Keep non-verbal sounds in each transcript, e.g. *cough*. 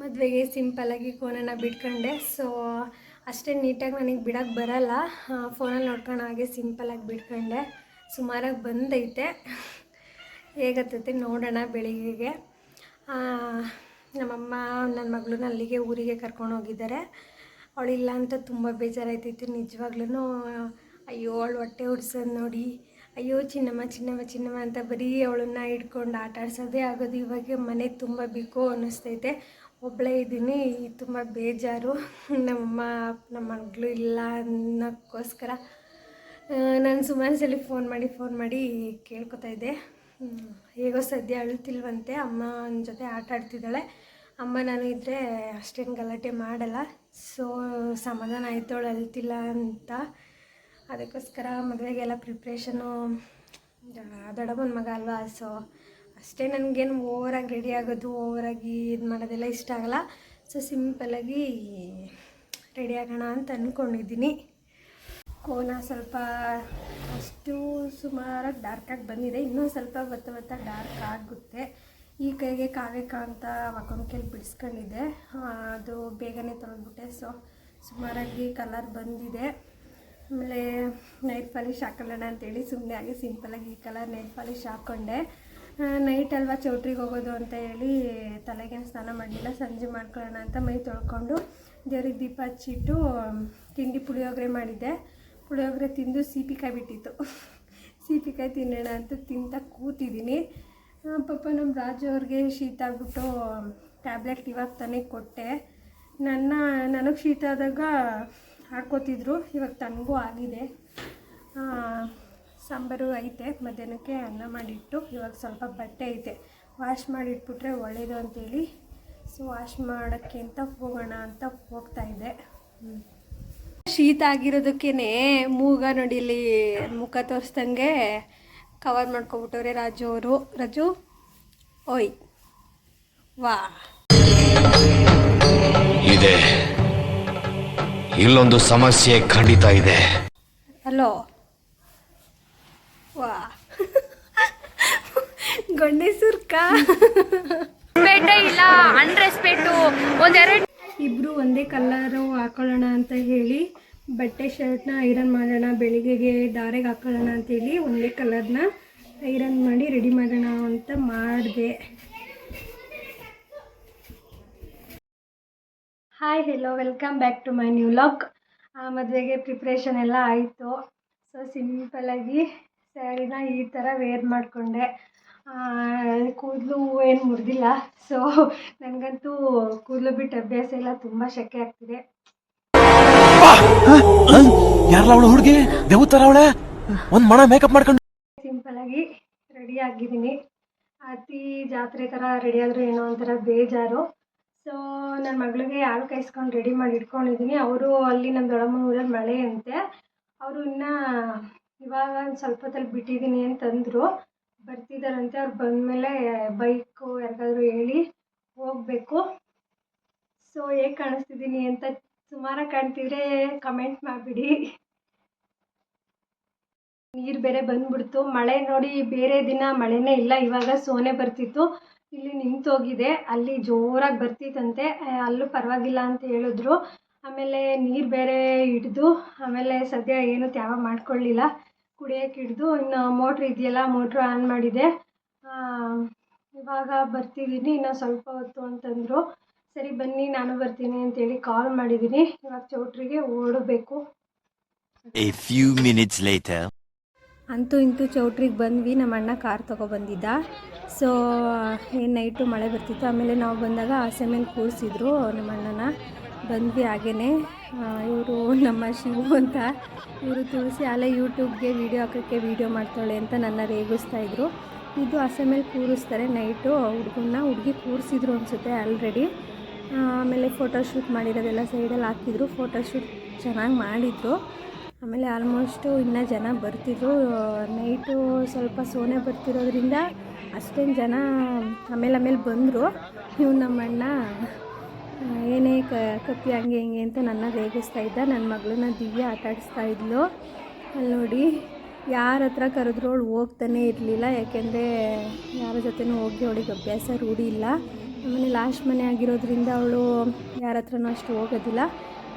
ಮದುವೆಗೆ ಸಿಂಪಲ್ಲಾಗಿ ಫೋನನ್ನು ಬಿಟ್ಕೊಂಡೆ. ಸೊ ಅಷ್ಟೇ ನೀಟಾಗಿ ನನಗೆ ಬಿಡೋಕ್ಕೆ ಬರಲ್ಲ. ಫೋನಲ್ಲಿ ನೋಡ್ಕೊಂಡು ಹಾಗೆ ಸಿಂಪಲ್ಲಾಗಿ ಬಿಟ್ಕೊಂಡೆ. ಸುಮಾರಾಗಿ ಬಂದೈತೆ. ಹೇಗತ್ತೈತೆ ನೋಡೋಣ ಬೆಳಿಗ್ಗೆಗೆ. ನಮ್ಮಮ್ಮ ನನ್ನ ಮಗಳನ್ನ ಅಲ್ಲಿಗೆ ಊರಿಗೆ ಕರ್ಕೊಂಡು ಹೋಗಿದ್ದಾರೆ. ಅವಳಿಲ್ಲ ಅಂತ ತುಂಬ ಬೇಜಾರಾಯ್ತಿತ್ತು ನಿಜವಾಗ್ಲೂ ಅಯ್ಯೋ, ಅವಳು ಹೊಟ್ಟೆ ಉಡ್ಸೋದು ನೋಡಿ. ಅಯ್ಯೋ, ಚಿನ್ನಮ್ಮ ಚಿನ್ನಮ್ಮ ಚಿನ್ನಮ್ಮ ಅಂತ ಬರೀ ಅವಳನ್ನ ಹಿಡ್ಕೊಂಡು ಆಟ ಆಡ್ಸೋದೇ ಆಗೋದು. ಇವಾಗ ಮನೆ ತುಂಬ ಬೇಕು ಅನ್ನಿಸ್ತೈತೆ. ಒಬ್ಬಳೇ ಇದ್ದೀನಿ ತುಂಬ ಬೇಜಾರು. ನಮ್ಮಮ್ಮ, ನಮ್ಮ ಮಗಳು ಇಲ್ಲ ಅನ್ನೋಕ್ಕೋಸ್ಕರ ನಾನು ಸುಮಾರು ಸಲ ಫೋನ್ ಮಾಡಿ ಫೋನ್ ಮಾಡಿ ಕೇಳ್ಕೊತಾ ಇದ್ದೆ. ಹೇಗೋ ಸದ್ಯ ಅಳ್ತಿಲ್ವಂತೆ. ಅಮ್ಮನ ಜೊತೆ ಆಟ ಆಡ್ತಿದ್ದಾಳೆ. ಅಮ್ಮ, ನಾನು ಇದ್ದರೆ ಅಷ್ಟೇನು ಗಲಾಟೆ ಮಾಡಲ್ಲ. ಸೊ ಸಮಾಧಾನ ಆಯ್ತವಳು ಅವಳು ಅಳ್ತಿಲ್ಲ ಅಂತ ಅದಕ್ಕೋಸ್ಕರ ಮದುವೆಗೆಲ್ಲ ಪ್ರಿಪ್ರೇಷನು ದೊಡ್ಡಮ್ಮನ ಮಗ ಅಲ್ವಾ? ಸೊ ಅಷ್ಟೇ ನನಗೇನು ಓವರಾಗಿ ರೆಡಿ ಆಗೋದು, ಓವರಾಗಿ ಇದು ಮಾಡೋದೆಲ್ಲ ಇಷ್ಟ ಆಗಲ್ಲ. ಸೊ ಸಿಂಪಲಾಗಿ ರೆಡಿ ಆಗೋಣ ಅಂತ ಅಂದ್ಕೊಂಡಿದ್ದೀನಿ ಕೋನ ಸ್ವಲ್ಪ ಅಷ್ಟು ಸುಮಾರಾಗಿ ಡಾರ್ಕಾಗಿ ಬಂದಿದೆ. ಇನ್ನೂ ಸ್ವಲ್ಪ ಬತ್ತ ಬತ್ತ ಡಾರ್ಕ್ ಆಗುತ್ತೆ. ಈ ಕೈಗೆ ಕಾವೇ ಅಂತ ಮಕ್ಕಳಿಗೆ ಬಿಡಿಸ್ಕೊಂಡಿದ್ದೆ ಅದು ಬೇಗನೆ ತೊಳೆದ್ಬಿಟ್ಟೆ. ಸೊ ಸುಮಾರಾಗಿ ಕಲರ್ ಬಂದಿದೆ. ಆಮೇಲೆ ನೈಟ್ ಪಾಲಿಶ್ ಹಾಕೊಳ್ಳೋಣ ಅಂತೇಳಿ ಸುಮ್ಮನೆ ಆಗಿ ಸಿಂಪಲಾಗಿ ಈ ಕಲರ್ ನೈಟ್ ಪಾಲಿಶ್ ಹಾಕ್ಕೊಂಡೆ. ನೈಟ್ ಅಲ್ವಾ ಚೌಟ್ರಿಗೆ ಹೋಗೋದು ಅಂತ ಹೇಳಿ ತಲೆಗೆ ಸ್ನಾನ ಮಾಡಲಿಲ್ಲ, ಸಂಜೆ ಮಾಡ್ಕೊಳ್ಳೋಣ ಅಂತ ಮೈ ತೊಳ್ಕೊಂಡು ದೇವ್ರಿಗೆ ದೀಪ ಹಚ್ಚಿಟ್ಟು ತಿಂಡಿ ಪುಳಿಯೋಗರೆ ಮಾಡಿದ್ದೆ. ಪುಳಿಯೋಗರೆ ತಿಂದು ಸೀಪಿಕಾಯಿ ಬಿಟ್ಟಿತ್ತು. *laughs* ಸೀಪಿಕಾಯಿ ತಿನ್ನೋಣ ಅಂತ ತಿಂತ ಕೂತಿದ್ದೀನಿ. ಪಾಪ ನಮ್ಮ ರಾಜು ಅವ್ರಿಗೆ ಶೀತ ಆಗ್ಬಿಟ್ಟು ಟ್ಯಾಬ್ಲೆಟ್ ಇವಾಗ ತಾನೇ ಕೊಟ್ಟೆ. ನನ್ನ, ನನಗೆ ಶೀತ ಆದಾಗ ಹಾಕ್ಕೋತಿದ್ರು ಇವಾಗ ತನಗೂ ಆಗಿದೆ. ಸಾಂಬಾರು ಐತೆ, ಮಧ್ಯಾಹ್ನಕ್ಕೆ ಅನ್ನ ಮಾಡಿಟ್ಟು, ಇವಾಗ ಸ್ವಲ್ಪ ಬಟ್ಟೆ ಐತೆ. ವಾಶ್ ಮಾಡಿಟ್ಬಿಟ್ರೆ ಒಳ್ಳೆಯದು ಅಂತೇಳಿ. ಸೊ ವಾಶ್ ಮಾಡೋಕ್ಕೆ ಅಂತ ಹೋಗೋಣ ಅಂತ ಹೋಗ್ತಾ ಇದ್ದೆ ಶೀತ ಆಗಿರೋದಕ್ಕೇನೆ ಮೂಗ ನೋಡಿಲಿ ಮುಖ ತೋರಿಸ್ದಂಗೆ ಕವರ್ ಮಾಡ್ಕೊಬಿಟ್ಟವ್ರೆ ರಾಜು ಅವರು. ರಾಜು? ಓಯ್. ವಾ. ಇದೆ. ಇಲ್ಲೊಂದು ಸಮಸ್ಯೆ ಖಂಡಿತ ಇದೆ. ಹಲೋ. ವಾ. ಗಂಡಸೂರ್ಕ. ರೆಸ್ಪೆಕ್ಟೇ ಇಲ್ಲ ಅನ್ರೆಸ್ಪೆಕ್ಟು ಒಂದೆರಡು ಇಬ್ರು ಒಂದೇ ಕಲ್ಲರು ಹಾಕೊಳ್ಳೋಣ ಅಂತ ಹೇಳಿ ಬಟ್ಟೆ ಶರ್ಟ್ನ ಐರನ್ ಮಾಡೋಣ ಬೆಳಿಗ್ಗೆಗೆ ದಾರೆಗೆ ಹಾಕೊಳ್ಳೋಣ ಅಂತೇಳಿ ಒಂದೇ ಕಲರ್ನ ಐರನ್ ಮಾಡಿ ರೆಡಿ ಮಾಡೋಣ ಅಂತ ಮಾಡಿದೆ. Hi hello welcome back to my new vlog ಮದುವೆಗೆ ಪ್ರಿಪ್ರೇಷನ್ ಎಲ್ಲ ಆಯಿತು. ಸೊ ಸಿಂಪಲಾಗಿ ಸ್ಯಾರಿನ ಈ ಥರ ವೇರ್ ಮಾಡಿಕೊಂಡೆ. ಕೂದಲು ಏನು ಮುರಿದಿಲ್ಲ. ಸೊ ನನಗಂತೂ ಕೂದಲು ಬಿಟ್ಟು ಅಭ್ಯಾಸ ಎಲ್ಲ ತುಂಬ ಶೆಕೆ ಆಗ್ತಿದೆ. ಹುಡುಗಿ? ಒಂದ್ ಮಣ ಮೇಕಪ್ ಮಾಡ್ಕೊಂಡು ಸಿಂಪಲಾಗಿ ರೆಡಿ ಆಗಿದ್ದೀನಿ. ಅತಿ ಜಾತ್ರೆ ಥರ ರೆಡಿ ಆದರೂ ಏನೋ ಒಂಥರ ಬೇಜಾರು. ಸೊ ನನ್ನ ಮಗಳಿಗೆ ಯಾರು ಕಾಯಿಸ್ಕೊಂಡು ರೆಡಿ ಮಾಡಿ ಇಟ್ಕೊಂಡಿದ್ದೀನಿ ಅವರು ಅಲ್ಲಿ ನಮ್ಮ ದೊಡ್ಡಮ್ಮನ ಊರಲ್ಲಿ ಮಳೆ ಅಂತೆ. ಅವರು ಇನ್ನೂ ಇವಾಗ ಒಂದು ಸ್ವಲ್ಪ ಹೊತ್ತಲ್ಲಿ ಬಿಟ್ಟಿದ್ದೀನಿ ಅಂತಂದರು. ಬರ್ತಿದ್ದಾರಂತೆ ಅವ್ರು ಬಂದಮೇಲೆ ಬೈಕು ಯಾರಿಗಾದ್ರೂ ಹೇಳಿ ಹೋಗಬೇಕು. ಸೊ, ಹೇಗೆ ಕಾಣಿಸ್ತಿದ್ದೀನಿ ಅಂತ ಸುಮಾರಾಗಿ ಕಾಣ್ತಿದ್ರೆ ಕಮೆಂಟ್ ಮಾಡಿಬಿಡಿ. ನೀರು ಬೇರೆ ಬಂದ್ಬಿಡ್ತು. ಮಳೆ ನೋಡಿ ಬೇರೆ ದಿನ ಮಳೆನೇ ಇಲ್ಲ. ಇವಾಗ ಸೋನೆ ಬರ್ತಿತ್ತು. ಇಲ್ಲಿ ನಿಂತೋಗಿದೆ. ಅಲ್ಲಿ ಜೋರಾಗಿ ಬರ್ತಿತ್ತಂತೆ. ಅಲ್ಲೂ ಪರವಾಗಿಲ್ಲ ಅಂತ ಹೇಳಿದ್ರು. ಆಮೇಲೆ ನೀರು ಬೇರೆ ಹಿಡ್ದು, ಆಮೇಲೆ ಸದ್ಯ ಏನು ತ್ಯಾವ ಮಾಡ್ಕೊಳ್ಳಿಲ್ಲ ಕುಡಿಯೋಕೆ ಹಿಡ್ದು, ಇನ್ನು ಮೋಟ್ರ್ ಇದೆಯಲ್ಲ, ಮೋಟ್ರ್ ಆನ್ ಮಾಡಿದೆ. ಇವಾಗ ಬರ್ತಿದ್ದೀನಿ ಇನ್ನೂ ಸ್ವಲ್ಪ ಹೊತ್ತು ಅಂತಂದರು. ಸರಿ, ಬನ್ನಿ, ನಾನು ಬರ್ತೀನಿ ಅಂತೇಳಿ ಕಾಲ್ ಮಾಡಿದ್ದೀನಿ ಇವಾಗ ಚೌಟ್ರಿಗೆ ಓಡಬೇಕು. ಅಂತೂ ಇಂತೂ ಚೌಟ್ರಿಗೆ ಬಂದ್ವಿ, ನಮ್ಮ ಅಣ್ಣ ಕಾರ್ ತೊಗೊಬಂದಿದ್ದ ಸೊ ಏನು ನೈಟು ಮಳೆ ಬರ್ತಿತ್ತು, ಆಮೇಲೆ ನಾವು ಬಂದಾಗ ಆಸೆ ಮೇಲೆ ಕೂರಿಸಿದ್ರು ನಮ್ಮ ಅಣ್ಣನ. ಬಂದ್ವಿ ಹಾಗೇ ಇವರು ನಮ್ಮ ಶಿವು ಅಂತ. ಇವರು ತುಳಸಿ ಅಲ್ಲೇ ಯೂಟ್ಯೂಬ್ಗೆ ವೀಡಿಯೋ ಹಾಕೋಕ್ಕೆ ವೀಡಿಯೋ ಮಾಡ್ತಾಳೆ ಅಂತ ನನ್ನ ರೇಗಿಸ್ತಾ ಇದ್ರು. ಇದು ಆಸೆ ಮೇಲೆ ಕೂರಿಸ್ತಾರೆ ನೈಟು ಹುಡುಗನ್ನ ಹುಡುಗಿ ಕೂರಿಸಿದ್ರು ಅನಿಸುತ್ತೆ ಆಲ್ರೆಡಿ ಆಮೇಲೆ ಫೋಟೋಶೂಟ್ ಮಾಡಿರೋದೆಲ್ಲ ಸೈಡಲ್ಲಿ ಹಾಕಿದ್ರು. ಫೋಟೋಶೂಟ್ ಚೆನ್ನಾಗಿ ಮಾಡಿದ್ರು. ಆಮೇಲೆ ಆಲ್ಮೋಸ್ಟು ಇನ್ನೂ ಜನ ಬರ್ತಿದ್ರು. ನೈಟು ಸ್ವಲ್ಪ ಸೋನೆ ಬರ್ತಿರೋದ್ರಿಂದ ಅಷ್ಟೇನು ಜನ ಆಮೇಲೆ ಆಮೇಲೆ ಬಂದರು. ಇವ್ ನಮ್ಮಣ್ಣ, ಏನೇ ಕ, ಕತ್ತಿ ಹಂಗೆ ಹಿಂಗೆ ಅಂತ ನನ್ನ ರೇಗಿಸ್ತಾ ಇದ್ದ. ನನ್ನ ಮಗಳನ್ನ ದಿವ್ಯ ಆಟ ಆಡಿಸ್ತಾ ಇದ್ಲು. ಅಲ್ಲಿ ನೋಡಿ, ಯಾರ ಹತ್ರ ಕರೆದ್ರು ಅವಳು ಹೋಗ್ತಾನೆ ಇರಲಿಲ್ಲ. ಯಾಕೆಂದರೆ ಯಾರ ಜೊತೆನೂ ಹೋಗಿ ಅವಳಿಗೆ ಅಭ್ಯಾಸ ರೂಢಿ ಇಲ್ಲ. ಆಮೇಲೆ ಲಾಸ್ಟ್ ಮನೆ ಆಗಿರೋದ್ರಿಂದ ಅವಳು ಯಾರ ಹತ್ರನೂ ಅಷ್ಟು ಹೋಗೋದಿಲ್ಲ.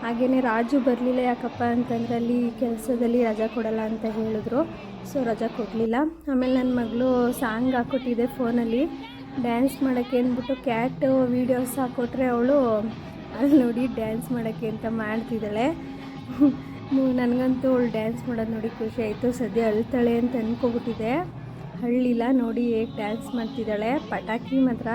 ಹಾಗೆಯೇ ರಾಜು ಬರಲಿಲ್ಲ ಯಾಕಪ್ಪ ಅಂತಂದರೆ ಅಲ್ಲಿ ಕೆಲಸದಲ್ಲಿ ರಜಾ ಕೊಡಲ್ಲ ಅಂತ ಹೇಳಿದ್ರು. ಸೊ ರಜಾ ಕೊಡಲಿಲ್ಲ. ಆಮೇಲೆ ನನ್ನ ಮಗಳು ಸಾಂಗ್ ಹಾಕ್ಕೊಟ್ಟಿದ್ದೆ ಫೋನಲ್ಲಿ. ಡ್ಯಾನ್ಸ್ ಮಾಡೋಕ್ಕೆ ಅಂದ್ಬಿಟ್ಟು ಕ್ಯಾಟ್ ವೀಡಿಯೋಸ್ ಹಾಕ್ಕೊಟ್ರೆ ಅವಳು ಅಲ್ಲಿ ನೋಡಿ ಡ್ಯಾನ್ಸ್ ಮಾಡೋಕ್ಕೆ ಅಂತ ಮಾಡ್ತಿದ್ದಾಳೆ. ನನಗಂತೂ ಅವಳು ಡ್ಯಾನ್ಸ್ ಮಾಡೋದು ನೋಡಿ ಖುಷಿ ಆಯಿತು. ಸದ್ಯ ಅಳ್ತಾಳೆ ಅಂತ ಅಂದ್ಕೊಬಿಟ್ಟಿದೆ ಹಳ್ಳಿಲ್ಲ ನೋಡಿ ಹೇಗೆ ಡ್ಯಾನ್ಸ್ ಮಾಡ್ತಿದ್ದಾಳೆ. ಪಟಾಕಿ ಮಾತ್ರ.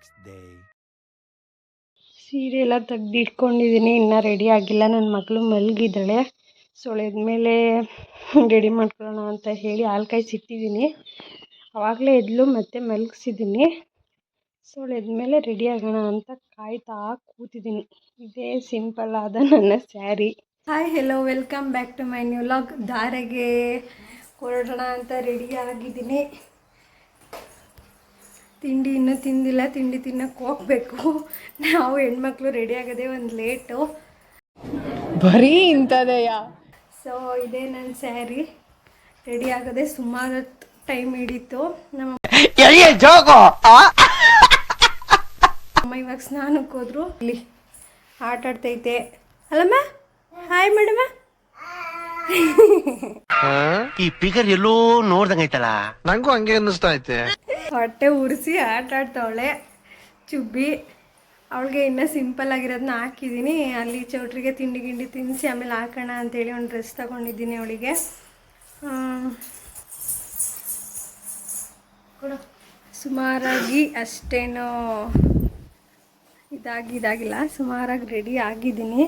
Next day. ಸೀರೆ ಎಲ್ಲ ತೆಗ್ದು ಇಟ್ಕೊಂಡಿದ್ದೀನಿ ಇನ್ನೂ ರೆಡಿ ಆಗಿಲ್ಲ. ನನ್ನ ಮಗಳು ಮಲಗಿದ್ದಾಳೆ. ಸೊಳೆದ ಮೇಲೆ ರೆಡಿ ಮಾಡ್ಕೊಳ್ಳೋಣ ಅಂತ ಹೇಳಿ ಹಾಲು ಕಾಯಿಸಿಟ್ಟಿದ್ದೀನಿ ಆವಾಗಲೇ ಎದ್ಲು ಮತ್ತೆ ಮಲಗಿಸಿದ್ದೀನಿ. ಸೊಳೆದ ಮೇಲೆ ರೆಡಿ ಆಗೋಣ ಅಂತ ಕಾಯ್ತಾ ಕೂತಿದ್ದೀನಿ. ಇದೇ ಸಿಂಪಲ್ ಆದ ನನ್ನ sari. Hi hello welcome back to my new vlog ಧಾರೆಗೆ ಹೊರಡೋಣ ಅಂತ ರೆಡಿ ಆಗಿದ್ದೀನಿ. ತಿಂಡಿ ಇನ್ನೂ ತಿಂದಿಲ್ಲ ತಿಂಡಿ ತಿನ್ನಕ್ಕೆ ಹೋಗ್ಬೇಕು. ನಾವು ಹೆಣ್ಮಕ್ಳು ರೆಡಿ ಆಗೋದೇ ಒಂದು ಲೇಟು ಬರೀ ಇಂತದಯ್ಯ ಸೊ ಇದೇ ನನ್ನ ಸ್ಯಾರಿ ರೆಡಿ ಆಗೋದೇ ಸುಮಾರು ಟೈಮ್ ಹಿಡೀತು. ನಮ್ಮ ಅಮ್ಮ ಇವಾಗ ಸ್ನಾನಕ್ಕೆ ಹೋದ್ರು. ಇಲ್ಲಿ ಆಟ ಆಡ್ತೈತೆ. ಅಲ್ಲಮ್ಮ? ಹಾಯ್ ಮೇಡಮ ಈ ಪಿಗರ್ ಎಲ್ಲೋ ನೋಡ್ದಂಗೈತಲ್ಲ ನಂಗೂ ಹಂಗೆ ಅನ್ನಿಸ್ತಾ ಐತೆ. ಹೊಟ್ಟೆ ಉರಿಸಿ ಆಟ ಆಡ್ತಾವಳೆ. ಚುಬ್ಬಿ. ಅವಳಿಗೆ ಇನ್ನೂ ಸಿಂಪಲ್ ಆಗಿರೋದನ್ನ ಹಾಕಿದ್ದೀನಿ ಅಲ್ಲಿ ಚೌಟ್ರಿಗೆ ತಿಂಡಿ ಗಿಂಡಿ ತಿನ್ನಿಸಿ ಆಮೇಲೆ ಹಾಕೋಣ ಅಂತೇಳಿ ಒಂದು ಡ್ರೆಸ್ ತಗೊಂಡಿದ್ದೀನಿ ಅವಳಿಗೆ. ಸುಮಾರಾಗಿ ಅಷ್ಟೇನೋ ಇದಾಗಿ ಇದಾಗಿಲ್ಲ. ಸುಮಾರಾಗಿ ರೆಡಿ ಆಗಿದ್ದೀನಿ.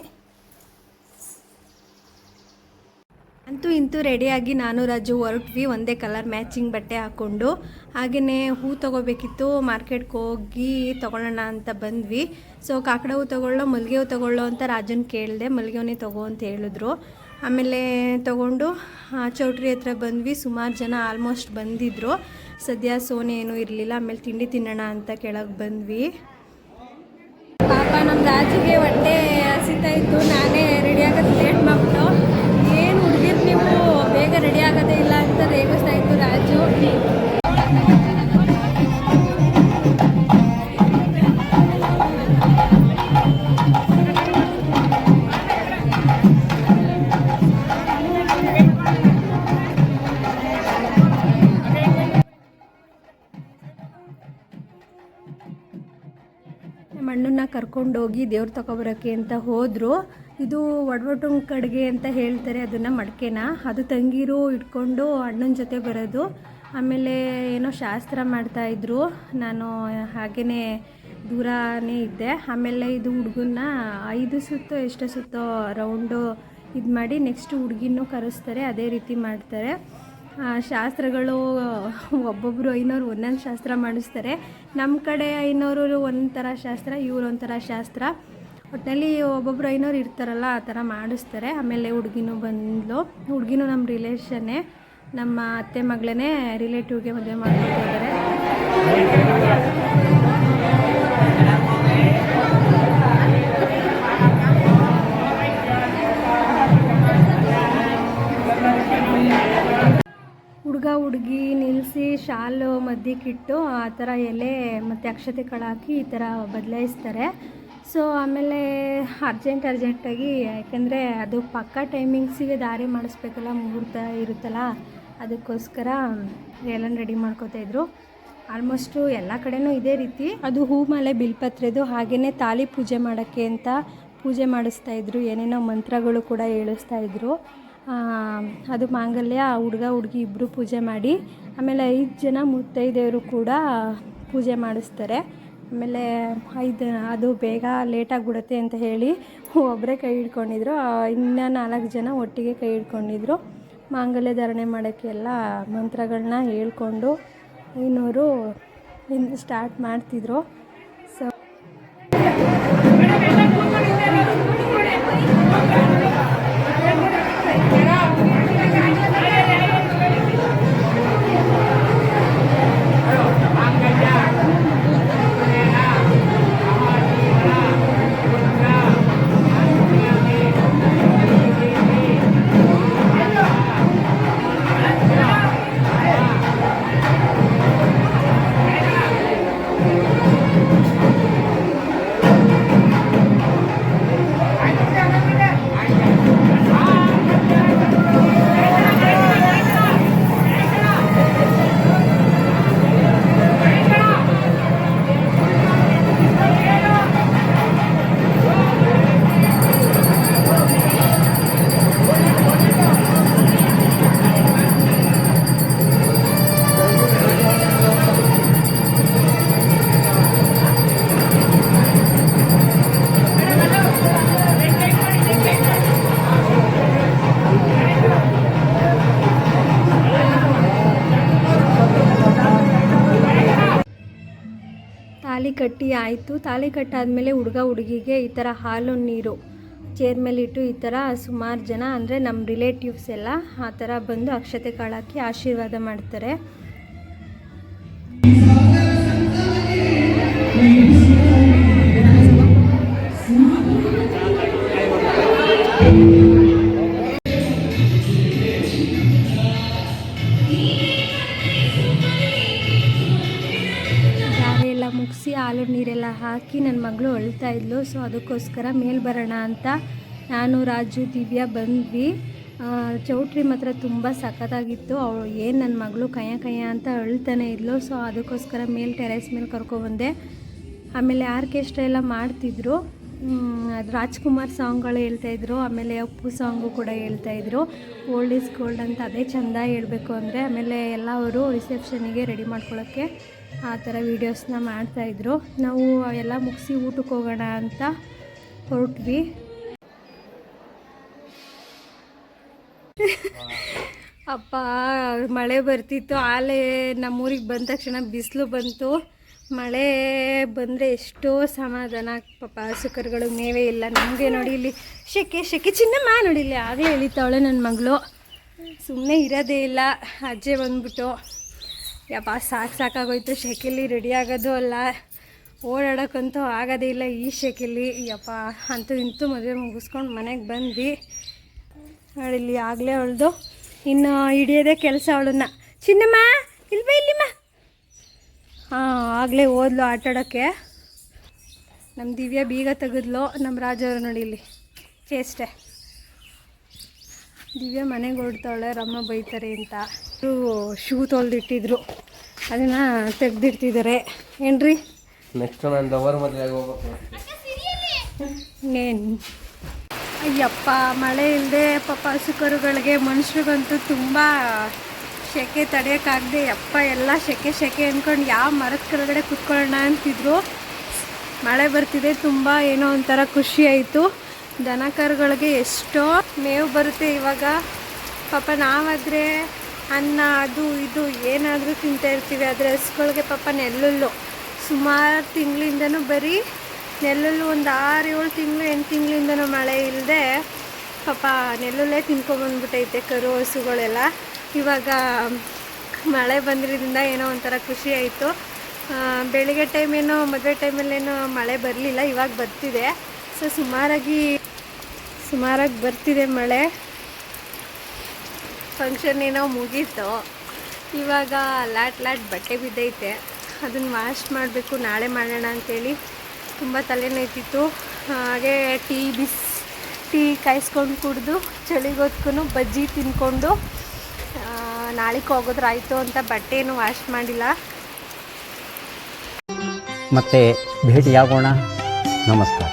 ಅಂತೂ ಇಂತೂ ರೆಡಿಯಾಗಿ ನಾನು, ರಾಜು, ಹೊರಟ್ವಿ. ಒಂದೇ ಕಲರ್ ಮ್ಯಾಚಿಂಗ್ ಬಟ್ಟೆ ಹಾಕ್ಕೊಂಡು. ಹಾಗೆಯೇ ಹೂ ತೊಗೋಬೇಕಿತ್ತು. ಮಾರ್ಕೆಟ್ಗೆ ಹೋಗಿ ತೊಗೊಳ್ಳೋಣ ಅಂತ ಬಂದ್ವಿ. ಸೊ ಕಾಕಡ ಹೂ ತೊಗೊಳ್ಳೋ ಮಲ್ಲಿಗೆ ಹೂ ತೊಗೊಳ್ಳೋ ಅಂತ ರಾಜನ್ ಕೇಳಿದೆ. ಮಲ್ಲಿಗೆ ಹೂನೇ ತೊಗೋ ಅಂತ ಹೇಳಿದ್ರು. ಆಮೇಲೆ ತೊಗೊಂಡು ಚೌಟ್ರಿ ಹತ್ರ ಬಂದ್ವಿ. ಸುಮಾರು ಜನ ಆಲ್ಮೋಸ್ಟ್ ಬಂದಿದ್ದರು ಸದ್ಯ ಸೋನೆ ಏನೂ ಇರಲಿಲ್ಲ. ಆಮೇಲೆ ತಿಂಡಿ ತಿನ್ನೋಣ ಅಂತ ಕೆಳಗೆ ಬಂದ್ವಿ. ಪಾಪ ನಮ್ಮ ರಾಜಿಗೆ ಹೊಟ್ಟೆ ಬೇಗ ರೆಡಿ ಆಗೋದೇ ಇಲ್ಲ ಅಂತ ರೇಗಿಸ್ತಾ ಇತ್ತು ರಾಜು ನಮ್ಮ ಕರ್ಕೊಂಡೋಗಿ ದೇವ್ರು ತಗೊಬರೋಕ್ಕೆ ಅಂತ ಹೋದರು. ಇದು ಒಡವಟುಂಗ್ ಕಡಿಗೆ ಅಂತ ಹೇಳ್ತಾರೆ, ಅದನ್ನು ಮಡಕೆನ. ಅದು ತಂಗೀರು ಇಟ್ಕೊಂಡು ಅಣ್ಣನ ಜೊತೆ ಬರೋದು. ಆಮೇಲೆ ಏನೋ ಶಾಸ್ತ್ರ ಮಾಡ್ತಾಯಿದ್ರು ನಾನು ಹಾಗೆಯೇ ದೂರನೇ ಇದ್ದೆ. ಆಮೇಲೆ ಇದು ಹುಡುಗನ್ನ ಐದು ಸುತ್ತೋ ಎಷ್ಟೋ ಸುತ್ತೋ ರೌಂಡು ಇದು ಮಾಡಿ ನೆಕ್ಸ್ಟ್ ಹುಡುಗಿನೂ ಕರೆಸ್ತಾರೆ, ಅದೇ ರೀತಿ ಮಾಡ್ತಾರೆ. ಶಾಸ್ತ್ರಗಳು ಒಬ್ಬೊಬ್ಬರು ಐನೋರು ಒಂದೊಂದು ಶಾಸ್ತ್ರ ಮಾಡಿಸ್ತಾರೆ. ನಮ್ಮ ಕಡೆ ಐನೋರು ಒಂಥರ ಶಾಸ್ತ್ರ, ಇವ್ರು ಒಂಥರ ಶಾಸ್ತ್ರ. ಒಟ್ಟಿನಲ್ಲಿ ಒಬ್ಬೊಬ್ರು ಐನೋರು ಇರ್ತಾರಲ್ಲ, ಆ ಥರ ಮಾಡಿಸ್ತಾರೆ. ಆಮೇಲೆ ಹುಡುಗಿನೂ ಬಂದ್ಲು. ಹುಡುಗಿನೂ ನಮ್ಮ ರಿಲೇಷನ್ನೇ ನಮ್ಮ ಅತ್ತೆ ಮಗಳೇ ರಿಲೇಟಿವ್ಗೆ ಮದುವೆ ಮಾಡ್ಕೊತಿದ್ದಾರೆ ಹುಡುಗ ಹುಡುಗಿ ನಿಲ್ಲಿಸಿ ಶಾಲು ಮದ್ದಿಕ್ಕಿಟ್ಟು, ಆ ಥರ ಎಲೆ ಮತ್ತು ಅಕ್ಷತೆ ಕಾಳು ಹಾಕಿ ಈ ಥರ ಬದಲಾಯಿಸ್ತಾರೆ. ಸೊ ಆಮೇಲೆ ಅರ್ಜೆಂಟ್, ಅರ್ಜೆಂಟಾಗಿ, ಯಾಕೆಂದರೆ ಅದು ಪಕ್ಕ ಟೈಮಿಂಗ್ಸಿಗೆ ದಾರಿ ಮಾಡಿಸ್ಬೇಕಲ್ಲ, ಮುಹೂರ್ತ ಇರುತ್ತಲ್ಲ, ಅದಕ್ಕೋಸ್ಕರ ಎಲ್ಲ ರೆಡಿ ಮಾಡ್ಕೋತಾಯಿದ್ರು ಆಲ್ಮೋಸ್ಟು ಎಲ್ಲ ಕಡೆನೂ ಇದೇ ರೀತಿ. ಅದು ಹೂ ಮಾಲೆ ಬಿಲ್ಪತ್ರೆದು ಹಾಗೆಯೇ ತಾಲಿ ಪೂಜೆ ಮಾಡೋಕ್ಕೆ ಅಂತ ಪೂಜೆ ಮಾಡಿಸ್ತಾ ಇದ್ರು. ಏನೇನೋ ಮಂತ್ರಗಳು ಕೂಡ ಹೇಳಿಸ್ತಾ ಇದ್ರು. ಅದು ಮಾಂಗಲ್ಯ, ಹುಡುಗ, ಹುಡುಗಿ ಇಬ್ಬರು ಪೂಜೆ ಮಾಡಿ, ಆಮೇಲೆ ಐದು ಜನ ಮುತ್ತೈದೆಯವರು ಕೂಡ ಪೂಜೆ ಮಾಡಿಸ್ತಾರೆ. ಆಮೇಲೆ ಐದು, ಅದು ಬೇಗ ಲೇಟಾಗಿಬಿಡುತ್ತೆ ಅಂತ ಹೇಳಿ ಒಬ್ಬರೇ ಕೈ ಹಿಡ್ಕೊಂಡಿದ್ರು. ಇನ್ನು ನಾಲ್ಕು ಜನ ಒಟ್ಟಿಗೆ ಕೈ ಹಿಡ್ಕೊಂಡಿದ್ರು. ಮಾಂಗಲ್ಯ ಧಾರಣೆ ಮಾಡೋಕ್ಕೆಲ್ಲ ಮಂತ್ರಗಳನ್ನ ಹೇಳ್ಕೊಂಡು ಇನ್ನೂರು ಇನ್ನು ಸ್ಟಾರ್ಟ್ ಮಾಡ್ತಿದ್ರು. ಕಟ್ಟಿ ಆಯಿತು ತಾಳಿ ಕಟ್ಟಾದಮೇಲೆ ಹುಡುಗ ಹುಡುಗಿಗೆ ಈ ಥರ ಹಾಲು, ನೀರು, ಚೇರ್ ಮೇಲೆ ಇಟ್ಟು ಈ ಥರ ಸುಮಾರು ಜನ, ಅಂದರೆ ನಮ್ಮ ರಿಲೇಟಿವ್ಸ್ ಎಲ್ಲ ಆ ಥರ ಬಂದು ಅಕ್ಷತೆ ಕಾಳಾಕಿ ಆಶೀರ್ವಾದ ಮಾಡ್ತಾರೆ. ಇದ್ಲು. ಸೊ ಅದಕ್ಕೋಸ್ಕರ ಮೇಲ್ ಬರೋಣ ಅಂತ ನಾನು, ರಾಜು, ದಿವ್ಯಾ ಬಂದ್ವಿ. ಚೌಟ್ರಿ ಮಾತ್ರ ತುಂಬ ಸಖತ್ತಾಗಿತ್ತು. ಅವಳು ಏನು ನನ್ನ ಮಗಳು ಕಯ್ಯ ಕಯ್ಯ ಅಂತ ಅಳ್ತಾನೆ ಇದ್ಲು. ಸೊ ಅದಕ್ಕೋಸ್ಕರ ಮೇಲ್ ಟೆರೆಸ್ ಮೇಲೆ ಕರ್ಕೊಬಂದೆ ಆಮೇಲೆ ಆರ್ಕೆಸ್ಟ್ರಾ ಎಲ್ಲ ಮಾಡ್ತಿದ್ರು. ಅದು ರಾಜ್ಕುಮಾರ್ ಸಾಂಗ್ಗಳು ಹೇಳ್ತಾಯಿದ್ರು ಆಮೇಲೆ ಅಪ್ಪು ಸಾಂಗು ಕೂಡ ಹೇಳ್ತಾಯಿದ್ರು ಓಲ್ಡ್ ಈಸ್ ಗೋಲ್ಡ್ ಅಂತ ಅದೇ ಚೆಂದ ಹೇಳಬೇಕು ಅಂದರೆ, ಆಮೇಲೆ ಎಲ್ಲ ಅವರು ರಿಸೆಪ್ಷನಿಗೆ ರೆಡಿ ಮಾಡ್ಕೊಳ್ಳೋಕ್ಕೆ ಆ ಥರ ವೀಡಿಯೋಸ್ನ ಮಾಡ್ತಾಯಿದ್ರು ನಾವು ಎಲ್ಲ ಮುಗಿಸಿ ಊಟಕ್ಕೆ ಹೋಗೋಣ ಅಂತ ಹೊರಟ್ವಿ. ಅಪ್ಪ, ಮಳೆ ಬರ್ತಿತ್ತು. ಆಲೆ ನಮ್ಮೂರಿಗೆ ಬಂದ ತಕ್ಷಣ ಬಿಸಿಲು ಬಂತು. ಮಳೆ ಬಂದರೆ ಎಷ್ಟೋ ಸಮಾಧಾನ. ಪಾಪ ಸುಕರ್ಗಳು ಮೇವೇ ಇಲ್ಲ. ನಮಗೆ ನೋಡಿ ಇಲ್ಲಿ ಶೆಕೆ ಶೆಕೆ. ನೋಡಿ ಇಲ್ಲಿ ಆಗಲೇ ಎಳಿತಾವಳೆ ನನ್ನ ಮಗಳು. ಸುಮ್ಮನೆ ಇರೋದೇ ಇಲ್ಲ. ಅಜ್ಜೆ ಬಂದ್ಬಿಟ್ಟು. ಯಪ್ಪ, ಸಾಕು ಸಾಕಾಗೋಯ್ತು. ಶೆಕಿಲಿ ರೆಡಿ ಆಗೋದು ಅಲ್ಲ. ಓಡಾಡೋಕ್ಕಂತೂ ಆಗೋದೇ ಇಲ್ಲ ಈ ಶೆಕಿಲಿ. ಯಪ್ಪ, ಅಂತೂ ಇಂತೂ ಮದುವೆ ಮುಗಿಸ್ಕೊಂಡು ಮನೆಗೆ ಬಂದ್ವಿ. ಇಲ್ಲಿ ಆಗಲೇ ಅವಳ್ದು. ಇನ್ನು ಹಿಡಿಯೋದೇ ಕೆಲಸ ಅವಳನ್ನ. ಚಿನ್ನಮ್ಮ, ಇಲ್ವ ಇಲ್ಲಿಮ್ಮ? ಹಾಂ, ಆಗಲೇ ಓದ್ಲು ಆಟಾಡೋಕ್ಕೆ ನಮ್ಮ ದಿವ್ಯ ಬೀಗ ತೆಗೆದ್ಲು ನಮ್ಮ ರಾಜವ್ರು ನೋಡಿ ಇಲ್ಲಿ. ಚೇಷ್ಟೆ. ದಿವ್ಯ ಮನೆಗೆ ಓಡ್ತಾವಳೆ ರಮ್ಮ ಬೈತಾರೆ ಅಂತ. ಶೂ ತೊಳೆದಿಟ್ಟಿದ್ರು. ಅದನ್ನು ತೆಗ್ದಿಡ್ತಿದ್ದಾರೆ. ಏನ್ರಿ? ನೆಕ್ಸ್ಟ್ ನಾನು ಲವರ್ ಹೋಗ್ಬೇಕು. ಅಯ್ಯಪ್ಪ ಮಳೆ ಇಲ್ಲದೆ ಪಾಪ ಹಸುಕರುಗಳಿಗೆ ಮನುಷ್ಯರಿಗಂತೂ ತುಂಬ ಸೆಕೆ ತಡೆಯೋಕ್ಕಾಗದೆ ಯಪ್ಪ ಎಲ್ಲ ಸೆಕೆ ಸೆಕೆ ಅಂದ್ಕೊಂಡು ಯಾವ ಮರದ ಕೆಳಗಡೆ ಕುತ್ಕೊಳ್ಳೋಣ ಅಂತಿದ್ರು. ಮಳೆ ಬರ್ತಿದೆ ತುಂಬ ಏನೋ ಒಂಥರ ಖುಷಿ ಆಯಿತು. ದನ ಕರುಗಳಿಗೆ ಎಷ್ಟೋ ಮೇವು ಬರುತ್ತೆ ಇವಾಗ. ಪಾಪ ನಾವಾದರೆ ಅನ್ನ, ಅದು ಇದು ಏನಾದರೂ ತಿಂತಾ ಇರ್ತೀವಿ. ಆದರೆ ಹಸುಗಳಿಗೆ ಪಾಪ ನೆಲ್ಲುಲ್ಲು. ಸುಮಾರು ತಿಂಗಳಿಂದನೂ ಬರೀ ನೆಲ್ಲುಲ್ಲು ಒಂದು ಆರು ಏಳು ತಿಂಗಳು, ಎಂಟು ತಿಂಗಳಿಂದನೂ ಮಳೆ ಇಲ್ಲದೆ ಪಾಪ ನೆಲ್ಲುಲ್ಲೇ ತಿನ್ಕೊಂಬಂದ್ಬಿಟ್ಟೈತೆ ಕರು, ಹಸುಗಳೆಲ್ಲ. ಇವಾಗ ಮಳೆ ಬಂದಿರೋದ್ರಿಂದ ಏನೋ ಒಂಥರ ಖುಷಿ ಆಯಿತು. ಬೆಳಿಗ್ಗೆ ಟೈಮ್ ಏನೋ ಮದುವೆ ಟೈಮಲ್ಲೇನೋ ಮಳೆ ಬರಲಿಲ್ಲ, ಇವಾಗ ಬರ್ತಿದೆ. ಸೊ ಸುಮಾರಾಗಿ ಸುಮಾರಾಗಿ ಬರ್ತಿದೆ ಮಳೆ. ಫಂಕ್ಷನ್ ಏನೋ ಮುಗೀತು. ಇವಾಗ ಲ್ಯಾಟ್ ಲಾಟ್ ಬಟ್ಟೆ ಬಿದ್ದೈತೆ. ಅದನ್ನು ವಾಶ್ ಮಾಡಬೇಕು, ನಾಳೆ ಮಾಡೋಣ ಅಂಥೇಳಿ ತುಂಬ ತಲೆನೋಯ್ತಿತ್ತು. ಹಾಗೆ ಟೀ ಬಿಸ್, ಟೀ ಕಾಯಿಸ್ಕೊಂಡು ಕುಡಿದು ಚಳಿಗೋದ್ಕೂ ಬಜ್ಜಿ ತಿನ್ಕೊಂಡು ನಾಳೆಗೆ ಹೋಗೋದ್ರಾಯ್ತು ಅಂತ ಬಟ್ಟೆಯನ್ನು ವಾಶ್ ಮಾಡಿಲ್ಲ. ಮತ್ತೆ ಭೇಟಿಯಾಗೋಣ. ನಮಸ್ಕಾರ.